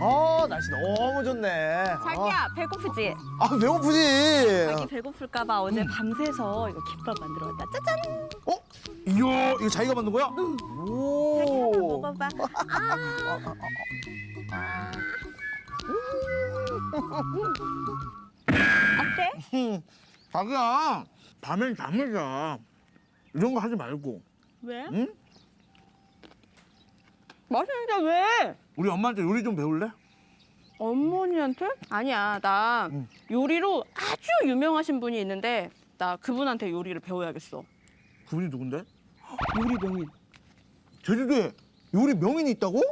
아 날씨 너무 좋네. 자기야 배고프지? 아, 아 배고프지. 자기 배고플까봐 어제 밤새서 이거 김밥 만들어 왔다. 짜잔! 어? 이야 이거 자기가 만든 거야? 자기 오. 한번 먹어봐. 어때? 자기야 밤엔 잠을 자. 이런 거 하지 말고. 왜? 응? 맛있는데 왜? 우리 엄마한테 요리 좀 배울래? 어머니한테? 아니야 나 응. 요리로 아주 유명하신 분이 있는데 나 그분한테 요리를 배워야겠어. 그분이 누군데? 요리 명인. 제주도에 요리 명인이 있다고?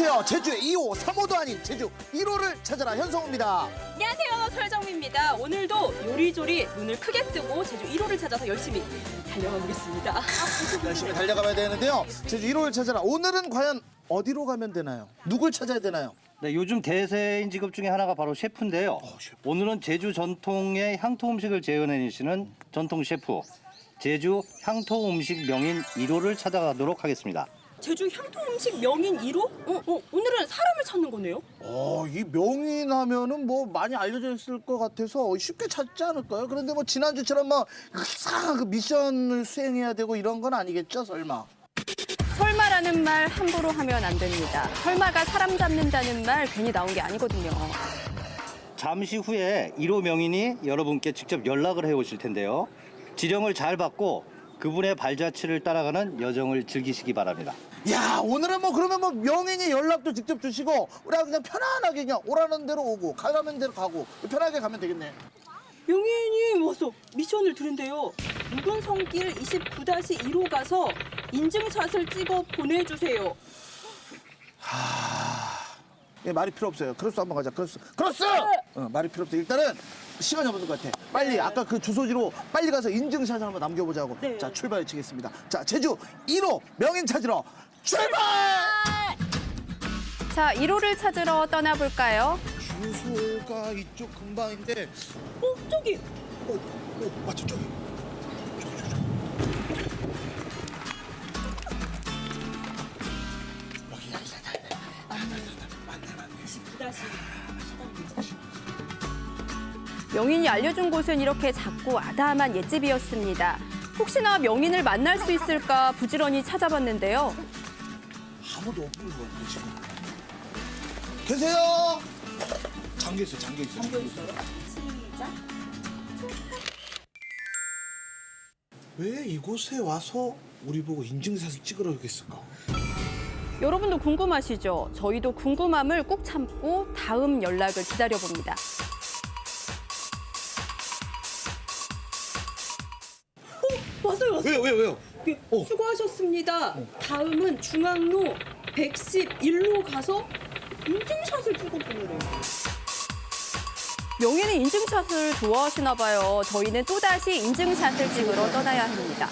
안녕하세요. 제주의 2호, 3호도 아닌 제주 1호를 찾아라 현성우입니다. 안녕하세요 설정미입니다 오늘도 요리조리 눈을 크게 뜨고 제주 1호를 찾아서 열심히 달려가 보겠습니다 열심히 달려가야 되는데요. 제주 1호를 찾아라. 오늘은 과연 어디로 가면 되나요? 누굴 찾아야 되나요? 네, 요즘 대세인 직업 중에 하나가 바로 셰프인데요. 오늘은 제주 전통의 향토 음식을 재현해내시는 전통 셰프, 제주 향토 음식 명인 1호를 찾아가도록 하겠습니다. 제주 향토 음식 명인 1호? 어, 어, 오늘은 사람을 찾는 거네요 어, 이 명인 하면은 뭐 많이 알려져 있을 것 같아서 쉽게 찾지 않을까요? 그런데 뭐 지난주처럼 막 이상한 그 미션을 수행해야 되고 이런 건 아니겠죠, 설마? 설마라는 말 함부로 하면 안 됩니다. 설마가 사람 잡는다는 말 괜히 나온 게 아니거든요. 잠시 후에 1호 명인이 여러분께 직접 연락을 해 오실 텐데요. 지령을 잘 받고 그분의 발자취를 따라가는 여정을 즐기시기 바랍니다. 야, 오늘은 뭐 그러면 뭐 명인이 연락도 직접 주시고 우리가 그냥 편안하게 그냥 오라는 대로 오고 가라는 대로 가고 편하게 가면 되겠네. 명인이 와서 미션을 드린대요 묵은 성길 29-1호 가서 인증샷을 찍어 보내주세요 예, 말이 필요 없어요. 크로스 한번 가자. 크로스. 크로스! 어, 말이 필요 없어. 일단은 시간이 없는 것 같아. 빨리 아까 그 주소지로 빨리 가서 인증샷을 한번 남겨보자고. 네. 자, 출발을 치겠습니다. 자, 제주 1호 명인 찾으러 출발! 자, 1호를 찾으러 떠나볼까요? 주소가 이쪽 근방인데, 어 저기 어, 어, 맞죠. 저기, 명인이 알려준 곳은 이렇게 작고 아담한 옛집이었습니다. 혹시나 명인을 만날 수 있을까 부지런히 찾아봤는데요. 아무도 없는 것 같아, 지금. 계세요? 잠겨 있어, 잠겨 있어. 잠겨 있어요? 왜 이곳에 와서 우리 보고 인증샷을 찍으러 오겠을까? 여러분도 궁금하시죠? 저희도 궁금함을 꾹 참고 다음 연락을 기다려봅니다. 왔어요 왔어요 왜요, 왜요, 왜요? 예, 어. 수고하셨습니다 다음은 중앙로 111로 가서 인증샷을 찍어 보내래요 명인이 인증샷을 좋아하시나 봐요. 저희는 또다시 인증샷을 찍으러 떠나야 합니다.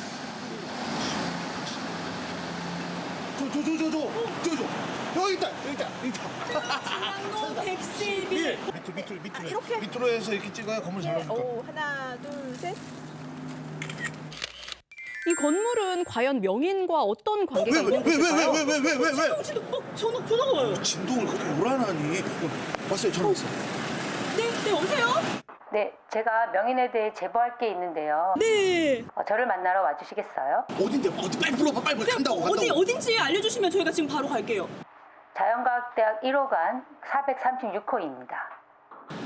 저, 저, 저, 저, 저, 저, 저. 여기 있다, 여기 있다, 여기 있다. 중앙로 111 예, 밑으로, 밑으로, 밑으로. 이렇게? 밑으로 해서 이렇게 찍어야 건물 잘 나오니까. 오, 하나, 둘, 셋. 이 건물은 과연 명인과 어떤 관계가 있는 곳일까요? 왜, 왜, 왜, 왜, 왜, 왜? 어, 지금 어, 전화, 전화가 와요 진동을 그렇게 오라나니? 왔어요, 전화 왔어. 네, 네, 오세요 네, 제가 명인에 대해 제보할 게 있는데요. 네 어, 저를 만나러 와주시겠어요? 어딘데? 어디 빨리 불러봐, 빨리 빨리 간다고, 간다고. 어디, 어딘지 알려주시면 저희가 지금 바로 갈게요 자연과학대학 1호관 436호입니다.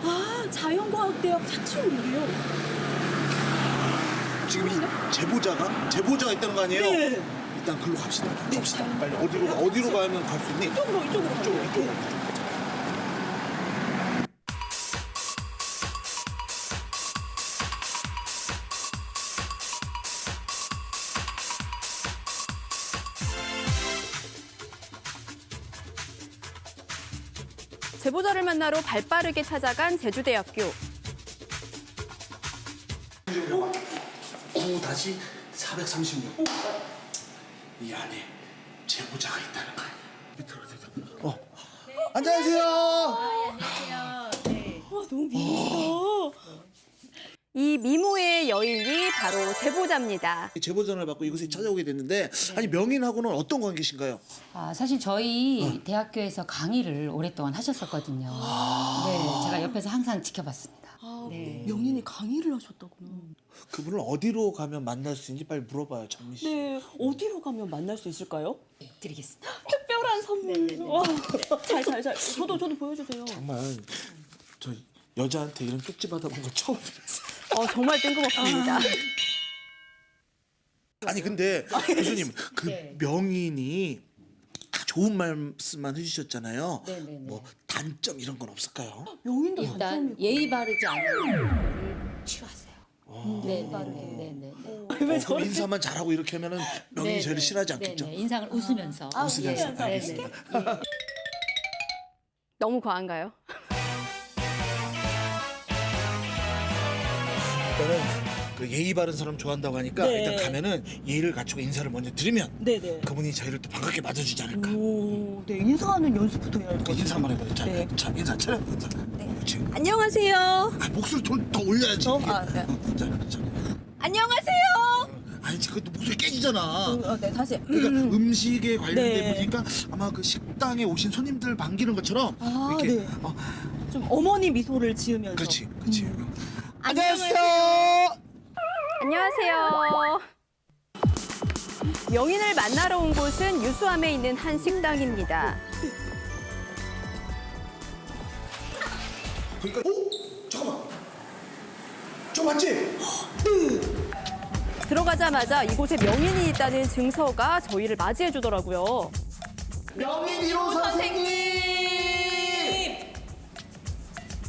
아 자연과학대학 4층이에요 지금 이 제보자가 제보자가 있다는 거 아니에요? 네. 일단 글로 갑시다. 갑시다. 빨리 어디로 가? 어디로 가면 갈 수 있니? 이쪽으로 이쪽으로. 이쪽으로, 이쪽으로. 제보자를 만나러 발빠르게 찾아간 제주대학교. 오 다시 436. 이 안에 제보자가 있다는 거야. 밑으로 밑으로. 어. 안녕하세요. 와 너무 미인이다 이 미모의 여인이 바로 제보자입니다. 제보전을 받고 이곳에 찾아오게 됐는데 아니 명인하고는 어떤 관계신가요? 아, 사실 저희 대학교에서 강의를 오랫동안 하셨었거든요. 네, 제가 옆에서 항상 지켜봤습니다. 네. 명인이 강의를 하셨다고요. 그분을 어디로 가면 만날 수 있는지 빨리 물어봐요, 장미 씨. 네, 어디로 가면 만날 수 있을까요? 네, 드리겠습니다. 특별한 선물. 와, 잘, 잘, 잘. 저도, 저도 보여주세요. 정말 저 여자한테 이런 쪽지 받아본 거 처음이었어요. 어, 정말 뜬금없습니다. 아니 근데 교수님 그 네. 명인이 다 좋은 말씀만 해주셨잖아요. 네, 네, 네. 뭐 단점 이런 건 없을까요? 명인도 일단 단점이 예의 바르지 않으면 치워하세요. 네, 바르게. 네, 네, 네. 어, 그럼 인사만 잘하고 이렇게 하면은 명인이 네, 네. 싫어하지 네, 않겠죠? 네, 인상을 웃으면서. 웃으면서. 네, 네, 알겠습니다. 네. 너무 과한가요? 일단은 그 예의 바른 사람 좋아한다고 하니까 네. 일단 가면은 예의를 갖추고 인사를 먼저 드리면 네네. 그분이 저희를 또 반갑게 맞아주지 않을까. 오, 네, 인사하는 연습부터 해야 할 것 그 인사 한번 해봐요. 자, 네. 자 인사 차려. 인사. 그렇지. 안녕하세요. 아, 목소리 톤더 올려야지. 어? 아, 네. 어, 자, 자. 안녕하세요. 아니 지금 또 목소리 깨지잖아. 어, 네, 다시. 그러니까 음. 식에 관련된 네. 분이니까 아마 그 식당에 오신 손님들 반기는 것처럼 아, 이렇게 네. 어, 좀 어머니 미소를 지으면서. 그렇지, 그렇지. 음. 안녕하세요. 안녕하세요. 명인을 만나러 온 곳은 유수함에 있는 한 식당입니다. 그러니까 오 잠깐만. 저 맞지? 들어가자마자 이곳에 명인이 있다는 증서가 저희를 맞이해 주더라고요. 명인 1호 선생님.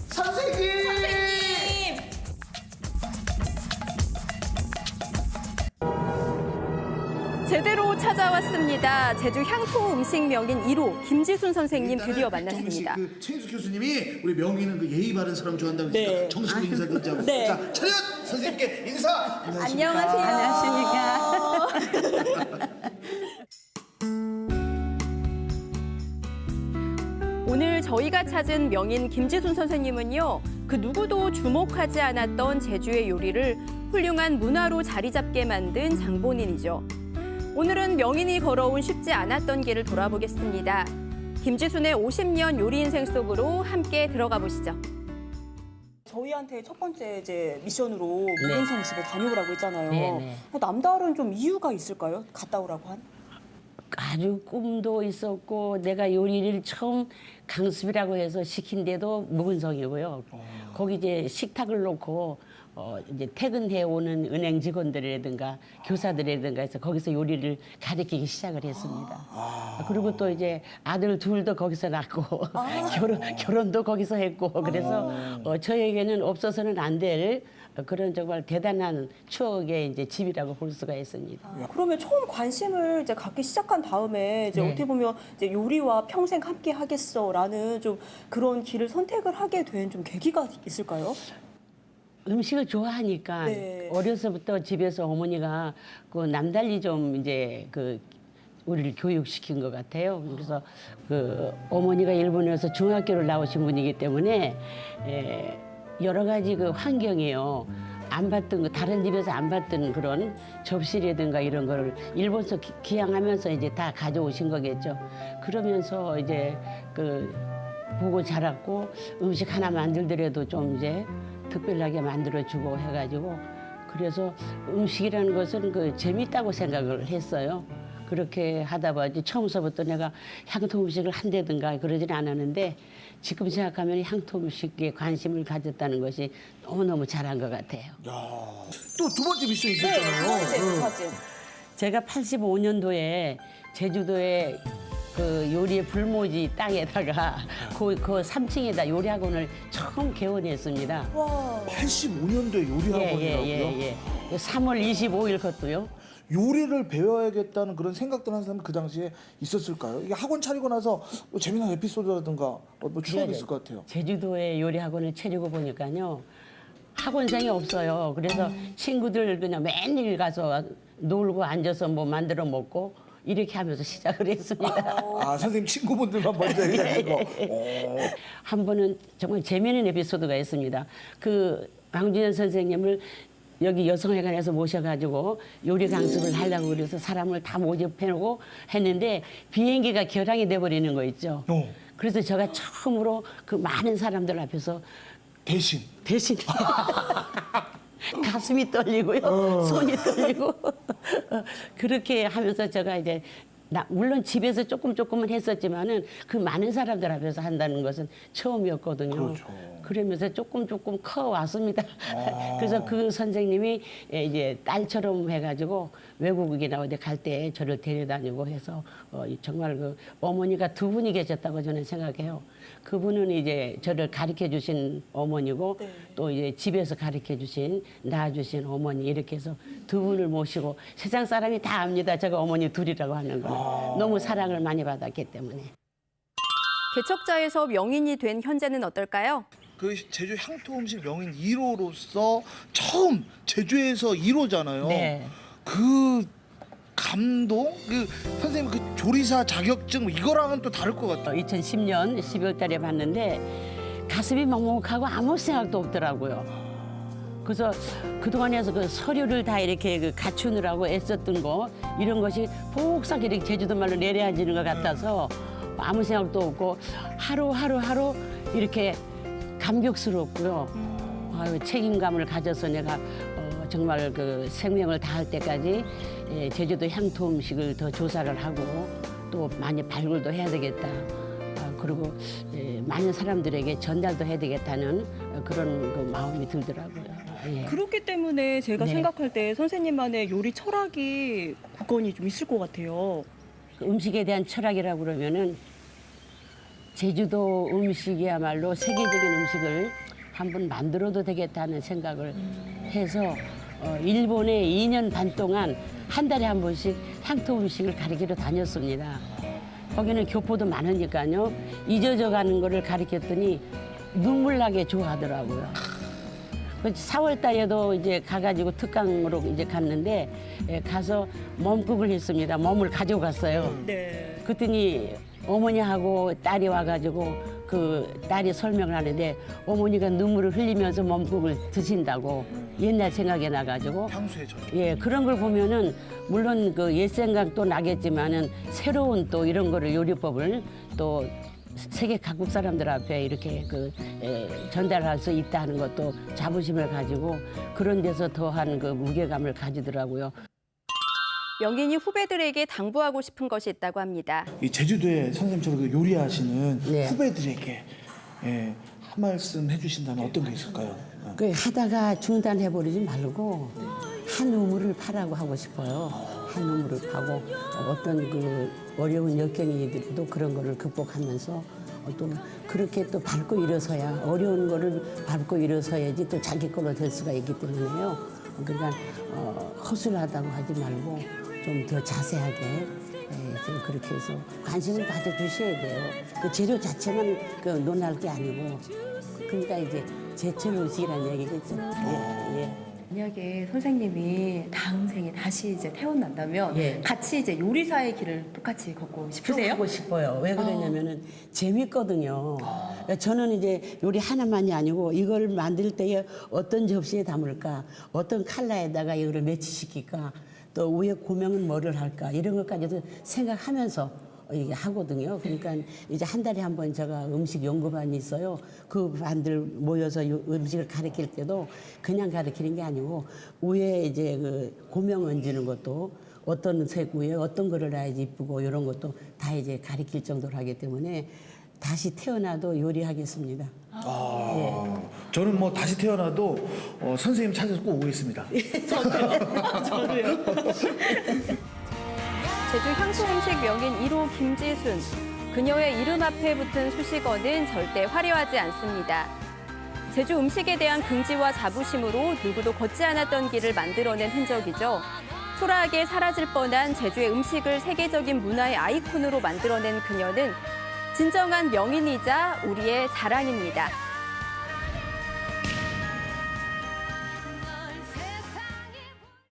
선생님. 제대로 찾아왔습니다. 제주 향토 음식 명인 1호 김지순 선생님 드디어 만났습니다. 그 최인수 교수님이 우리 명인은 그 예의 바른 사람 좋아한다고 네. 했으니까 정식으로 인사 드리자고. 네. 자, 차렷 선생님께 인사. 안녕하세요. 안녕하십니까. 오늘 저희가 찾은 명인 김지순 선생님은요, 그 누구도 주목하지 않았던 제주의 요리를 훌륭한 문화로 자리 잡게 만든 장본인이죠. 오늘은 명인이 걸어온 쉽지 않았던 길을 돌아보겠습니다. 김지순의 50년 요리 인생 속으로 함께 들어가 보시죠. 저희한테 첫 번째 이제 미션으로 무인성 집에 다녀오라고 했잖아요. 네, 네. 남다른 좀 이유가 있을까요? 갔다 오라고 한? 아주 꿈도 있었고 내가 요리를 처음 강습이라고 해서 시킨 데도 묵은성이고요. 거기 이제 식탁을 놓고 어 이제 퇴근해 오는 은행 직원들이라든가 교사들이라든가 해서 거기서 요리를 가르치기 시작을 했습니다. 아, 그리고 또 이제 아들 둘도 거기서 낳고 결혼 결혼도 거기서 했고 그래서 어 저에게는 없어서는 안 될 그런 정말 대단한 추억의 이제 집이라고 볼 수가 있습니다. 그러면 처음 관심을 이제 갖기 시작한 다음에 이제 네. 어떻게 보면 이제 요리와 평생 함께 하겠어라는 좀 그런 길을 선택을 하게 된 좀 계기가 있을까요? 음식을 좋아하니까 네. 어려서부터 집에서 어머니가 그 남달리 좀 이제 그 우리를 교육시킨 것 같아요. 그래서 그 어머니가 일본에서 중학교를 나오신 분이기 때문에 에, 여러 가지 그 환경이요. 안 봤던 거 다른 집에서 안 봤던 그런 접시라든가 이런 거를 일본서 기- 기양하면서 이제 다 가져오신 거겠죠. 그러면서 이제 그 보고 자랐고 음식 하나 만들더라도 좀 이제 특별하게 만들어주고 해가지고 그래서 음식이라는 것은 그 재밌다고 생각을 했어요. 그렇게 하다 보니 처음서부터 내가 향토 음식을 한다든가 그러진 않았는데 지금 생각하면 향토 음식에 관심을 가졌다는 것이 너무너무 잘한 것 같아요. 또 두 번째 미션 네, 있었잖아요. 응. 사진. 제가 85년도에 제주도에 그 요리의 불모지 땅에다가 그, 그 3층에다 요리학원을 처음 개원했습니다. 와. 85년도에 요리학원이라고요. 예예예 예, 예. 3월 25일 것도요. 요리를 배워야겠다는 그런 생각들 하는 사람이 그 당시에 있었을까요? 이게 학원 차리고 나서 뭐 재미난 에피소드라든가 어, 뭐 추억이 네, 있을 것 같아요. 제주도에 요리학원을 차리고 보니까요. 학원생이 없어요. 그래서 친구들 그냥 매일 가서 놀고 앉아서 뭐 만들어 먹고 이렇게 하면서 시작을 했습니다. 아 선생님 친구분들만 먼저 얘기하는 거. 어. 한 번은 정말 재미있는 에피소드가 있습니다. 그 방준현 선생님을 여기 여성회관에서 모셔가지고 요리 강습을 하려고 그래서 사람을 다 모집해놓고 했는데 비행기가 결항이 돼버리는 거 있죠. 어. 그래서 제가 처음으로 그 많은 사람들 앞에서 대신 대신 가슴이 떨리고요, 손이 떨리고 그렇게 하면서 제가 이제 나, 물론 집에서 조금 조금은 했었지만은 그 많은 사람들 앞에서 한다는 것은 처음이었거든요. 그렇죠. 그러면서 조금 조금 커 왔습니다. 그래서 그 선생님이 예, 이제 딸처럼 해가지고 외국이나 어디 갈 때 저를 데려다니고 해서 어, 이 정말 그 어머니가 두 분이 계셨다고 저는 생각해요. 그분은 이제 저를 가르쳐 주신 어머니고 또 이제 집에서 가르쳐 주신 낳아주신 어머니 이렇게 해서 두 분을 모시고 세상 사람이 다 압니다. 제가 어머니 둘이라고 하는 걸 너무 사랑을 많이 받았기 때문에. 개척자에서 명인이 된 현재는 어떨까요? 그 제주 향토 음식 명인 1호로서 처음 제주에서 1호잖아요. 네. 그 감동, 그 선생님 그 조리사 자격증 이거랑은 또 다를 것 같아요. 2010년 12월 달에 봤는데 가슴이 먹먹하고 아무 생각도 없더라고요. 그래서 그동안에서 그 서류를 다 이렇게 그 갖추느라고 애썼던 거 이런 것이 폭삭 이렇게 제주도 말로 내려앉는 것 같아서 아무 생각도 없고 하루 하루 하루 이렇게 감격스럽고요. 아유, 책임감을 가져서 내가 어, 정말 그 생명을 다할 때까지 예, 제주도 향토 음식을 더 조사를 하고 또 많이 발굴도 해야 되겠다. 아, 그리고 예, 많은 사람들에게 전달도 해야 되겠다는 어, 그런 그 마음이 들더라고요. 예. 그렇기 때문에 제가 네. 생각할 때 선생님만의 요리 철학이 굳건히 좀 있을 것 같아요. 그 음식에 대한 철학이라고 그러면은 제주도 음식이야말로 세계적인 음식을 한번 만들어도 되겠다는 생각을 해서 어, 일본에 2년 반 동안 한 달에 한 번씩 향토 음식을 가르치러 다녔습니다. 거기는 교포도 많으니까요. 잊어져 가는 거를 가르쳤더니 눈물 나게 좋아하더라고요. 그 4월 달에도 이제 가가지고 특강으로 이제 갔는데 예, 가서 몸국을 했습니다. 몸을 가지고 갔어요. 네. 그랬더니 어머니하고 딸이 와가지고 그 딸이 설명을 하는데 어머니가 눈물을 흘리면서 몸국을 드신다고 옛날 생각이 나가지고 향수의 전. 예 그런 걸 보면은 물론 그 옛 생각도 나겠지만은 새로운 또 이런 거를 요리법을 또 세계 각국 사람들 앞에 이렇게 그 에, 전달할 수 있다는 것도 자부심을 가지고 그런 데서 더한 그 무게감을 가지더라고요. 명인이 후배들에게 당부하고 싶은 것이 있다고 합니다. 이 제주도에 선생님처럼 그 요리하시는 네. 후배들에게 예, 한 말씀 해주신다면 어떤 게 있을까요? 어. 그 하다가 중단해 버리지 말고 한 우물을 파라고 하고 싶어요. 한 우물을 파고 어떤 그 어려운 역경이들도 그런 거를 극복하면서 또 그렇게 또 밟고 일어서야 어려운 거를 밟고 일어서야지 또 자기 걸로 될 수가 있기 때문에요. 그러니까 어, 허술하다고 하지 말고 좀 더 자세하게 예, 좀 그렇게 해서 관심을 가져주셔야 돼요. 그 재료 자체만 그 논할 게 아니고 그러니까 이제 제철 음식이라는 얘기겠죠. 예, 예. 만약에 선생님이 다음 생에 다시 이제 태어난다면 예. 같이 이제 요리사의 길을 똑같이 걷고 싶으세요? 하고 싶어요. 왜 그러냐면은 재밌거든요. 그러니까 저는 이제 요리 하나만이 아니고 이걸 만들 때에 어떤 접시에 담을까, 어떤 칼라에다가 이거를 매치시킬까, 또 위에 고명은 뭐를 할까 이런 것까지도 생각하면서 하거든요. 그러니까 이제 한 달에 한 번 제가 음식 연구반이 있어요. 그 반들 모여서 요- 음식을 가르칠 때도 그냥 가르치는 게 아니고 위에 이제 그 고명 얹는 것도 어떤 색 위에 어떤 거를 놔야지 이쁘고 이런 것도 다 이제 가르칠 정도로 하기 때문에 다시 태어나도 요리하겠습니다. 저는 뭐 다시 태어나도 어, 선생님 찾아서 꼭 오겠습니다. 제주 향토 음식 명인 1호 김지순. 그녀의 이름 앞에 붙은 수식어는 절대 화려하지 않습니다. 제주 음식에 대한 긍지와 자부심으로 누구도 걷지 않았던 길을 만들어낸 흔적이죠. 초라하게 사라질 뻔한 제주의 음식을 세계적인 문화의 아이콘으로 만들어낸 그녀는 진정한 명인이자 우리의 자랑입니다.